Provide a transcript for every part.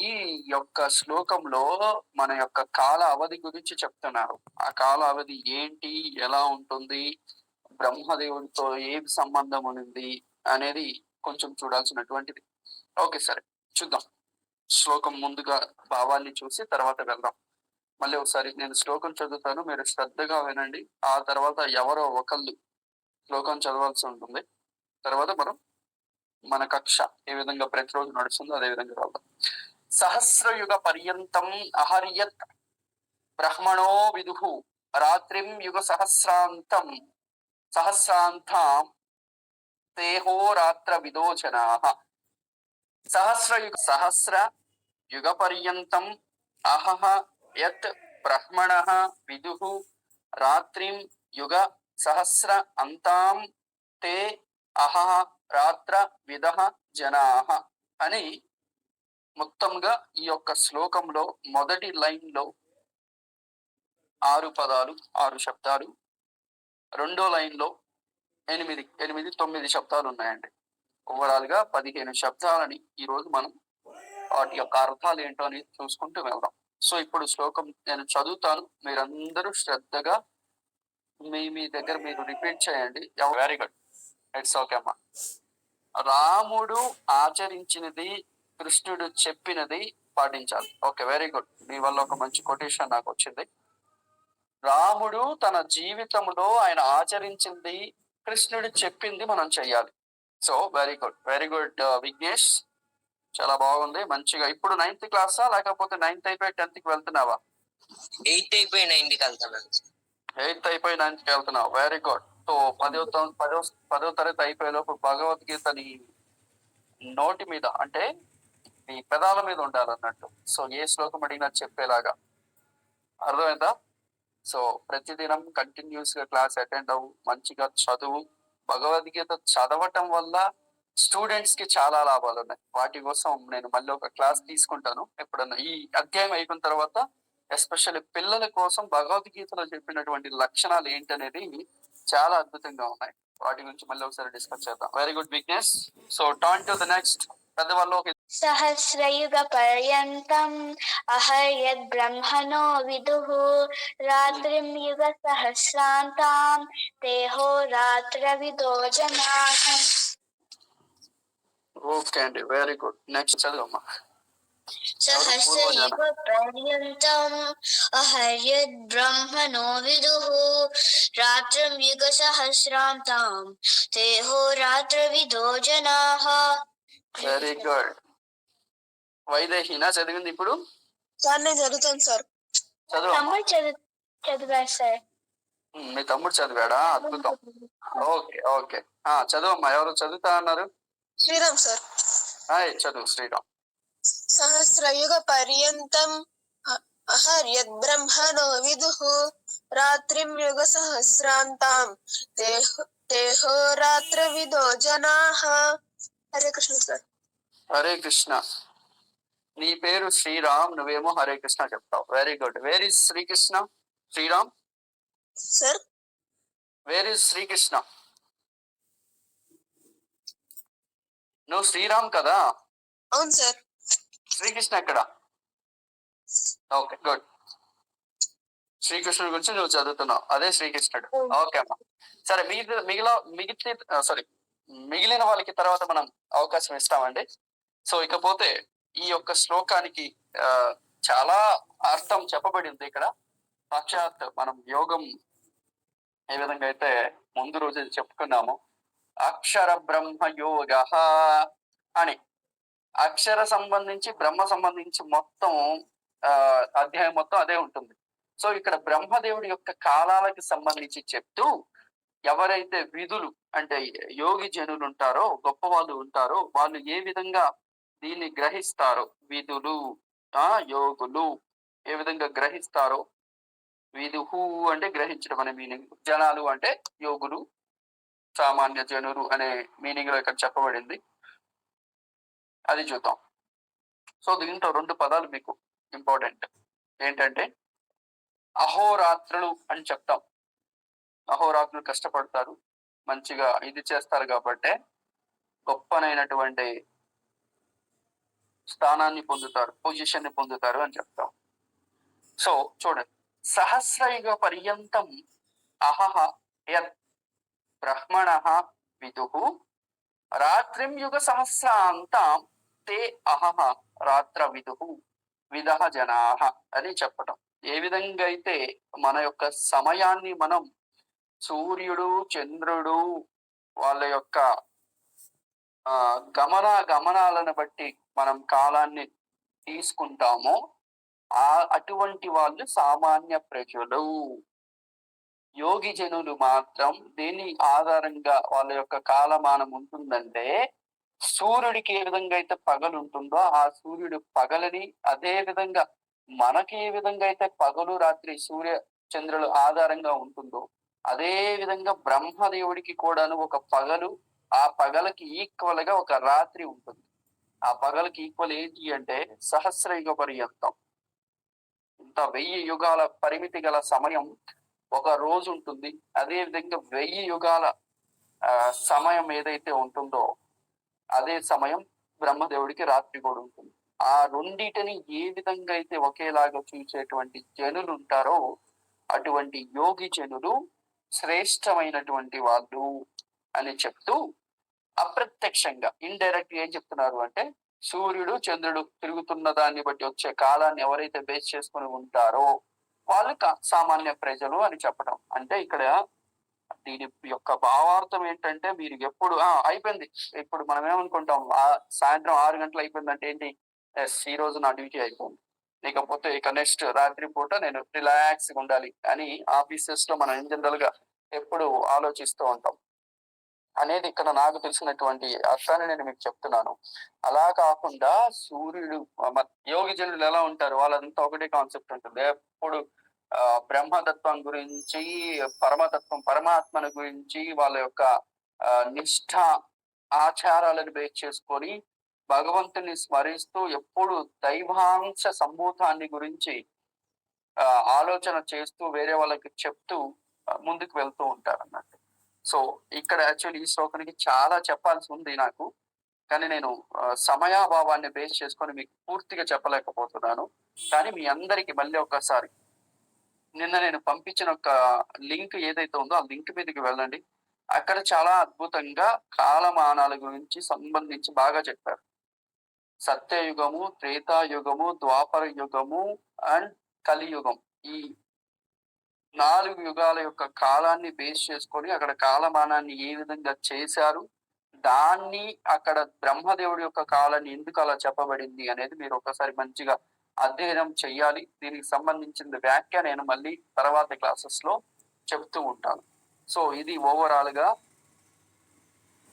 ఈ యొక్క శ్లోకంలో మన యొక్క కాల అవధి గురించి చెప్తున్నారు. ఆ కాల అవధి ఏంటి? ఎలా ఉంటుంది? బ్రహ్మదేవునితో ఏం సంబంధం ఉంది? అనేది కొంచెం చూడాల్సినటువంటిది. ఓకే సరే. చూద్దాం. శ్లోకం ముందుగా భావాన్ని చూసి తర్వాత వెళ్దాం. మళ్ళీ ఒకసారి నేను శ్లోకం చదువుతాను. మీరు శ్రద్ధగా వినండి. ఆ తర్వాత ఎవరో ఒకళ్ళు శ్లోకం చదవాల్సి ఉంటుంది. తర్వాత మనం మన కక్ష ఏ విధంగా ప్రతిరోజు నడుస్తుందో అదే విధంగా వెళ్దాం. సహస్రయుగ పర్యంతం అహర్యత్ బ్రహ్మణో విదు. రాత్రిం యుగ సహస్రాంతం సహస్రాంతం తేహో రాత్ర విదోచనా. సహస్రయుగ సహస్ర యుగ పర్యంతం అహహ యత్ బ్రహ్మణ విదు. రాత్రిం యుగ సహస్ర అంతాం తే అహ రాత్ర విధ జనా అని మొత్తంగా ఈ యొక్క శ్లోకంలో మొదటి లైన్లో ఆరు పదాలు ఆరు శబ్దాలు. రెండో లైన్లో ఎనిమిది ఎనిమిది తొమ్మిది శబ్దాలు ఉన్నాయండి. ఓవరాల్గా పదిహేను శబ్దాలని ఈ రోజు మనం వాటి యొక్క అర్థాలు ఏంటో అని చూసుకుంటూ వెళ్దాం. సో ఇప్పుడు శ్లోకం నేను చదువుతాను. మీరందరూ శ్రద్ధగా మీ మీ దగ్గర మీరు రిపీట్ చేయండి. వెరీ గుడ్ ఇట్స్ ఓకే అమ్మా. రాముడు ఆచరించినది కృష్ణుడు చెప్పినది పాటించాలి. ఓకే వెరీ గుడ్ మీ వల్ల ఒక మంచి కొటేషన్ నాకు వచ్చింది. రాముడు తన జీవితంలో ఆయన ఆచరించింది కృష్ణుడు చెప్పింది మనం చెయ్యాలి. So very good very good Vignesh చాలా బాగుంది. మంచిగా. ఇప్పుడు నైన్త్ క్లాసా లేకపోతే నైన్త్ అయిపోయి టెన్త్కి వెళ్తున్నావా? ఎయిత్ అయిపోయి నైన్టీకి వెళ్తాను ఎయిత్ అయిపోయి నైన్త్కి వెళ్తున్నావు. వెరీ గుడ్ సో పదో పదో పదో తరగతి అయిపోయేలోపు భగవద్గీత నీ నోటి మీద అంటే నీ పెదాల మీద ఉండాలన్నట్టు. సో ఏ శ్లోకం అడిగినా చెప్పేలాగా. అర్థమైందా? సో ప్రతిదినం కంటిన్యూస్గా క్లాస్ అటెండ్ అవ్వు మంచిగా చదువు. భగవద్గీత చదవటం వల్ల స్టూడెంట్స్కి చాలా లాభాలు ఉన్నాయి. వాటి కోసం నేను మళ్ళీ ఒక క్లాస్ తీసుకుంటాను. ఎప్పుడన్నా ఈ అధ్యాయం అయిపోయిన తర్వాత ఎస్పెషల్లీ పిల్లల కోసం భగవద్గీతలో చెప్పినటువంటి లక్షణాలు ఏంటనేది చాలా అద్భుతంగా ఉన్నాయి. వాటి గురించి మళ్ళీ ఒకసారి డిస్కస్ చేద్దాం. Very good weakness so turn to the next పెద్దవాళ్ళు सहस्रयुगपर्यन्तम् अहर्यद्ब्रह्मणो विदुः रात्रिं रात्रि युग रात्रविदो जनाः। Okay aunty very good next चलमा सहस्रयुगपर्यन्तम् अहर्यद्ब्रह्मणो विदुः रात्रविदो जनाः। వైదేహినా? చదివింది ఇప్పుడు? సార్ నేను చదువుతాను సార్. చదువు? తమ్ముడు చదువు సార్. మీ తమ్ముడు చదివాడా? అద్భుతం. Okay okay. ఆ చదువమ్మా. ఎవరు చదువుతా అన్నారు? శ్రీరామ్ సార్. హాయ్ చదువు శ్రీరామ్. సహస్రయుగ పర్యంతం అహర్యద్ బ్రహ్మణో విదుః. రాత్రిం యుగ సహస్రాంతాం. తేహో- తేహో రాత్ర విదో జనాః. హరే కృష్ణ సార్. హరే కృష్ణ. నీ పేరు శ్రీరామ్ నువ్వేమో హరే కృష్ణ చెప్తావు. Very good where is Srikrishna? Sriram? Sir where is Srikrishna? నువ్వు శ్రీరామ్ కదా? అవును సార్ శ్రీకృష్ణ ఎక్కడ? ఓకే గుడ్ శ్రీకృష్ణుడి గురించి నువ్వు చదువుతున్నావు. అదే శ్రీకృష్ణుడు. ఓకే అమ్మా. సరే మిగతా మిగిలిన మిగిలిన సారీ మిగిలిన వాళ్ళకి తర్వాత మనం అవకాశం ఇస్తామండి. సో ఇకపోతే ఈ యొక్క శ్లోకానికి చాలా అర్థం చెప్పబడింది ఇక్కడ. సాక్షాత్ మనం యోగం ఏ విధంగా అయితే ముందు రోజు చెప్పుకున్నాము అక్షర బ్రహ్మ యోగ అని. అక్షర సంబంధించి బ్రహ్మ సంబంధించి మొత్తం ఆ అధ్యాయం మొత్తం అదే ఉంటుంది. సో ఇక్కడ బ్రహ్మదేవుడి యొక్క కాలాలకు సంబంధించి చెప్తూ ఎవరైతే విధులు అంటే యోగి జనులు ఉంటారో గొప్ప వాళ్ళు ఉంటారో వాళ్ళు ఏ విధంగా దీన్ని గ్రహిస్తారు విధులు ఆ యోగులు. ఏ విధంగా గ్రహిస్తారో? విధుహు అంటే గ్రహించడం అనే మీనింగ్ జనాలు అంటే యోగులు సామాన్య జనులు అనే మీనింగ్లో ఇక్కడ చెప్పబడింది. అది చూద్దాం. సో దీంట్లో రెండు పదాలు మీకు ఇంపార్టెంట్ ఏంటంటే అహోరాత్రులు అని చెప్తాం. అహోరాత్రులు కష్టపడతారు మంచిగా ఇది చేస్తారు కాబట్టి గొప్పనైనటువంటి స్థానాన్ని పొందుతారు పొజిషన్ని పొందుతారు అని చెప్తాం. సో చూడండి. సహస్రయుగ పర్యంతం అహహ యత్ బ్రహ్మణ విదుః రాత్రిం యుగ సహస్రాంతం తే అహహ రాత్ర విదుః విదహ జనాహ అని చెప్పటం. ఏ విధంగా అయితే మన యొక్క సమయాన్ని మనం సూర్యుడు చంద్రుడు వాళ్ళ యొక్క గమన గమనాలను బట్టి మనం కాలాన్ని తీసుకుంటామో. ఆ అటువంటి వాళ్ళు సామాన్య ప్రజలు. యోగి జనులు మాత్రం దేని ఆధారంగా వాళ్ళ యొక్క కాలమానం ఉంటుందంటే సూర్యుడికి ఏ విధంగా అయితే పగలు ఉంటుందో ఆ సూర్యుడు పగలని అదే విధంగా మనకి ఏ విధంగా అయితే పగలు రాత్రి సూర్య చంద్రులు ఆధారంగా ఉంటుందో అదే విధంగా బ్రహ్మదేవుడికి కూడాను ఒక పగలు ఆ పగలకి ఈక్వల్గా ఒక రాత్రి ఉంటుంది. ఆ పగలకి ఈక్వల్ ఏంటి అంటే సహస్ర యుగ పర్యంతం ఇంత వెయ్యి యుగాల పరిమితి గల సమయం ఒక రోజు ఉంటుంది. అదే విధంగా వెయ్యి యుగాల ఆ, సమయం ఏదైతే ఉంటుందో అదే సమయం బ్రహ్మదేవుడికి రాత్రి కూడా ఉంటుంది. ఆ రెండిటిని ఏ విధంగా అయితే ఒకేలాగా చూసేటువంటి జనులు ఉంటారో అటువంటి యోగి జనులు శ్రేష్టమైనటువంటి వాళ్ళు. అని చెప్తూ అప్రత్యక్షంగా ఇండైరెక్ట్ ఏం చెప్తున్నారు అంటే సూర్యుడు చంద్రుడు తిరుగుతున్న దాన్ని బట్టి వచ్చే కాలాన్ని ఎవరైతే బేస్ చేసుకుని ఉంటారో వాళ్ళు సామాన్య ప్రజలు అని చెప్పడం అంటే ఇక్కడ దీని యొక్క భావార్థం ఏంటంటే మీరు ఎప్పుడు ఆ అయిపోయింది. ఇప్పుడు మనం ఏమనుకుంటాం ఆ సాయంత్రం ఆరు గంటలు అయిపోయింది అంటే ఏంటి? ఎస్ ఈ రోజు నా డ్యూటీ అయిపోయింది. లేకపోతే ఇక నెక్స్ట్ రాత్రి పూట నేను రిలాక్స్గా ఉండాలి అని ఆఫీసెస్లో మనం ఇన్ జనరల్గా ఎప్పుడు ఆలోచిస్తూ ఉంటాం. అనేది ఇక్కడ నాకు తెలిసినటువంటి అర్థాన్ని నేను మీకు చెప్తున్నాను. అలా కాకుండా సూర్యుడు యోగి జనులు ఎలా ఉంటారు? వాళ్ళంతా ఒకటే కాన్సెప్ట్ ఉంటుంది. ఎప్పుడు ఆ, బ్రహ్మతత్వం గురించి పరమతత్వం పరమాత్మను గురించి వాళ్ళ యొక్క ఆ, నిష్ఠ ఆచారాలను బేస్ చేసుకొని భగవంతుని స్మరిస్తూ ఎప్పుడు దైవాంశ సంభూతాన్ని గురించి ఆ, ఆలోచన చేస్తూ వేరే వాళ్ళకి చెప్తూ ముందుకు వెళ్తూ ఉంటారు అన్నట్టు సో ఇక్కడ యాక్చువల్లీ ఈ శ్లోకానికి చాలా చెప్పాల్సి ఉంది నాకు. కానీ నేను సమయాభావాన్ని బేస్ చేసుకొని మీకు పూర్తిగా చెప్పలేకపోతున్నాను. కానీ మీ అందరికి మళ్ళీ ఒకసారి నిన్న నేను పంపించిన ఒక లింక్ ఏదైతే ఉందో ఆ లింక్ మీదకి వెళ్ళండి. అక్కడ చాలా అద్భుతంగా కాలమానాల గురించి సంబంధించి బాగా చెప్పారు. సత్యయుగము త్రేతాయుగము ద్వాపర యుగము అండ్ కలియుగం. ఈ నాలుగు యుగాల యొక్క కాలాన్ని బేస్ చేసుకొని అక్కడ కాలమానాన్ని ఏ విధంగా చేశారు? దాన్ని అక్కడ బ్రహ్మదేవుడి యొక్క కాలాన్ని ఎందుకు అలా చెప్పబడింది అనేది మీరు ఒకసారి మంచిగా అధ్యయనం చెయ్యాలి. దీనికి సంబంధించిన వ్యాఖ్య నేను మళ్ళీ తర్వాత క్లాసెస్లో చెప్తూ ఉంటాను. సో ఇది ఓవరాల్గా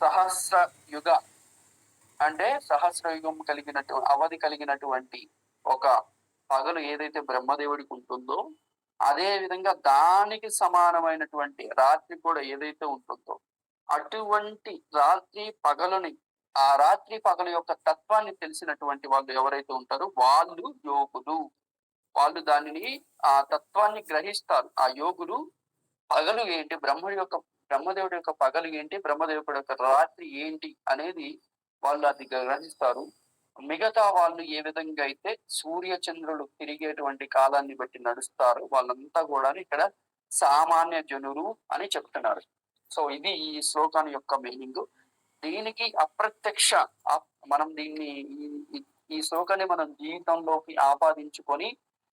సహస్ర యుగ అంటే సహస్ర యుగం కలిగినటువంటి అవధి కలిగినటువంటి ఒక పగలు ఏదైతే బ్రహ్మదేవుడికి ఉంటుందో అదే విధంగా దానికి సమానమైనటువంటి రాత్రి కూడా ఏదైతే ఉంటుందో అటువంటి రాత్రి పగలుని ఆ రాత్రి పగలు యొక్క తత్వాన్ని తెలిసినటువంటి వాళ్ళు ఎవరైతే ఉంటారో వాళ్ళు యోగులు. వాళ్ళు దానిని ఆ తత్వాన్ని గ్రహిస్తారు. ఆ యోగులు పగలు ఏంటి? బ్రహ్మడి యొక్క బ్రహ్మదేవుడి యొక్క పగలు ఏంటి? బ్రహ్మదేవుడి యొక్క రాత్రి ఏంటి? అనేది వాళ్ళు అది గ్రహిస్తారు. మిగతా వాళ్ళు ఏ విధంగా అయితే సూర్య చంద్రులు తిరిగేటువంటి కాలాన్ని బట్టి నడుస్తారు వాళ్ళంతా కూడా ఇక్కడ సామాన్య జనులు అని చెప్తున్నారు. సో ఇది ఈ శ్లోకాన్ని యొక్క మీనింగ్. దీనికి అప్రత్యక్ష మనం దీన్ని ఈ- ఈ శ్లోకాన్ని మనం జీవితంలోకి ఆపాదించుకొని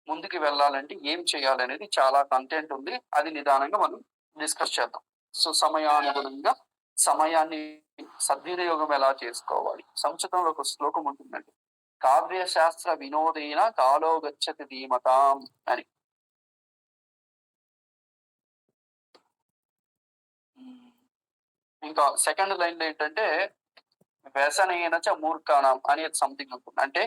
ముందుకు వెళ్ళాలంటే ఏం చేయాలనేది చాలా కంటెంట్ ఉంది. అది నిదానంగా మనం డిస్కస్ చేద్దాం. సో సమయానుగుణంగా సమయాన్ని సద్వినియోగం ఎలా చేసుకోవాలి? సంస్కృతంలో ఒక శ్లోకం ఉంటుందండి. కావ్య శాస్త్ర వినోదైన కాలో గచ్చతి ధీమతాం అని. ఇంకా సెకండ్ లైన్లో ఏంటంటే వ్యసనైన చ మూర్ఖానం అనేది సంథింగ్ ఉంటుంది. అంటే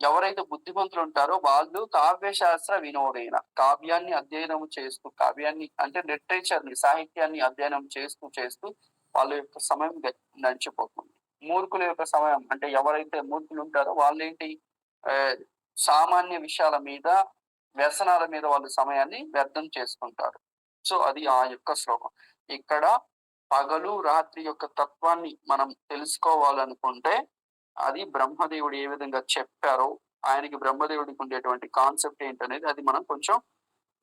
ఎవరైతే బుద్ధిమంతులు ఉంటారో వాళ్ళు కావ్య శాస్త్ర వినోదైన. కావ్యాన్ని అధ్యయనం చేస్తూ కావ్యాన్ని అంటే లిటరేచర్ని సాహిత్యాన్ని అధ్యయనం చేస్తూ చేస్తూ వాళ్ళ యొక్క సమయం నడిచిపోతుంది మూర్ఖుల యొక్క సమయం అంటే ఎవరైతే మూర్ఖులు ఉంటారో వాళ్ళేంటి సామాన్య విషయాల మీద వ్యసనాల మీద వాళ్ళ సమయాన్ని వ్యర్థం చేసుకుంటారు. సో అది ఆ యొక్క శ్లోకం. ఇక్కడ పగలు రాత్రి యొక్క తత్వాన్ని మనం తెలుసుకోవాలనుకుంటే అది బ్రహ్మదేవుడు ఏ విధంగా చెప్పారో ఆయనకి బ్రహ్మదేవుడికి ఉండేటువంటి కాన్సెప్ట్ ఏంటనేది అది మనం కొంచెం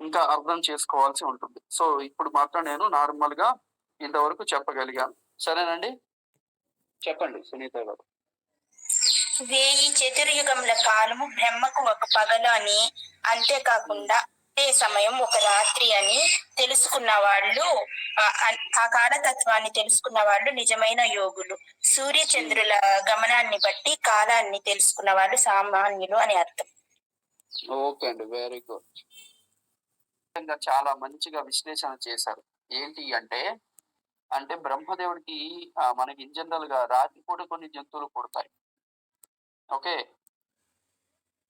ఇంకా అర్థం చేసుకోవాల్సి ఉంటుంది. సో ఇప్పుడు మాత్రం నేను నార్మల్గా ఇంతవరకు చెప్పగలిగాను. సరేనండి? చెప్పండి సునీత గారు. వేయి చతుర్యుగముల కాలము బ్రహ్మకు ఒక పగలు అని అంతేకాకుండా అదే సమయం ఒక రాత్రి అని తెలుసుకున్న వాళ్ళు ఆ- కాలతత్వాన్ని తెలుసుకున్న వాళ్ళు నిజమైన యోగులు. సూర్య చంద్రుల గమనాన్ని బట్టి కాలాన్ని తెలుసుకున్న వాళ్ళు సామాన్యులు అని అర్థం. ఓకే అండి వెరీ గుడ్. చాలా మంచిగా విశ్లేషణ చేశారు. ఏంటి అంటే అంటే బ్రహ్మదేవుడికి మనకి ఇన్ జనరల్గా రాత్రిపూట కొన్ని జంతువులు పుడతాయి. ఓకే?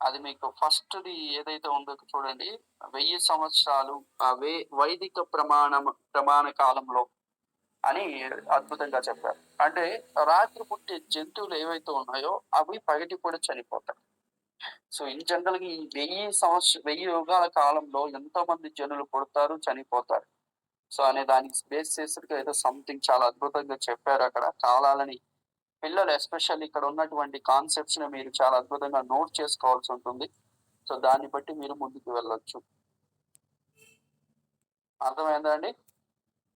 అది మీకు ఫస్ట్ ది ఏదైతే ఉందో చూడండి. వెయ్యి సంవత్సరాలు వే వైదిక ప్రమాణ ప్రమాణ కాలంలో అని అద్భుతంగా చెప్పారు. అంటే రాత్రి పుట్టే జంతువులు ఏవైతే ఉన్నాయో అవి పగటి కూడా చనిపోతాయి. సో ఇన్ జనరల్గా ఈ వెయ్యి సంవత్సరం వెయ్యి యుగాల కాలంలో ఎంతో మంది జనులు పుడతారు చనిపోతారు. సో అనే దానికి బేస్ చేసి ఏదో సంథింగ్ చాలా అద్భుతంగా చెప్పారు అక్కడ. కాలాలని పిల్లలు ఎస్పెషల్ ఇక్కడ ఉన్నటువంటి కాన్సెప్ట్స్ని మీరు చాలా అద్భుతంగా నోట్ చేసుకోవాల్సి ఉంటుంది. సో దాన్ని బట్టి మీరు ముందుకు వెళ్ళొచ్చు. అర్థమైందా అండి?